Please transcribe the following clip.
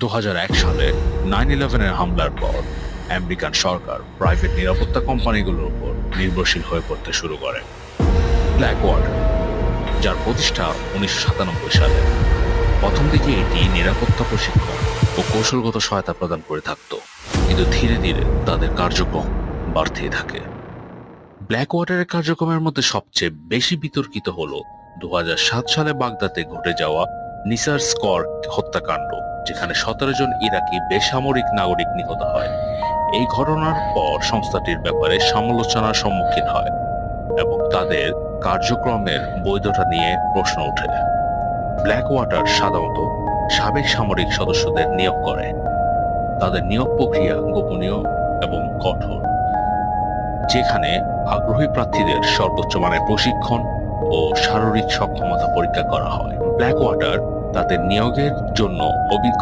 দু হাজার এক সালে নাইন ইলেভেনের হামলার পর আমেরিকান সরকার প্রাইভেট নিরাপত্তা কোম্পানিগুলোর উপর নির্ভরশীল হয়ে পড়তে শুরু করে। ব্ল্যাক ওয়াটার যার প্রতিষ্ঠা উনিশশো সাতানব্বই সালে। প্রথম দিকে এটি নিরাপত্তা প্রশিক্ষণ ও কৌশলগত সহায়তা প্রদান করে থাকত, কিন্তু ধীরে ধীরে তাদের কার্যক্রম বাড়তেই থাকে। ব্ল্যাক ওয়াটারের কার্যক্রমের মধ্যে সবচেয়ে বেশি বিতর্কিত হলো দু সালে বাগদাতে ঘটে যাওয়া নিসার স্কর হত্যাকাণ্ড। যেখানে সতেরো জন ইরাকি বেসামরিক নাগরিক নিহত হয়। এই ঘটনার পর সংস্থাটির ব্যাপারে সমালোচনার সম্মুখীন হয় এবং তাদের কার্যক্রমের বৈধতা নিয়ে প্রশ্ন ওঠে। ব্ল্যাক ওয়াটার সাধারণত সাবেক সামরিক সদস্যদের নিয়োগ করে। তাদের নিয়োগ প্রক্রিয়া গোপনীয় এবং কঠোর, যেখানে আগ্রহী প্রার্থীদের সর্বোচ্চ মানের প্রশিক্ষণ ও শারীরিক সক্ষমতা পরীক্ষা করা হয়। ব্ল্যাক ওয়াটার তাদের নিয়োগের জন্য অভিজ্ঞ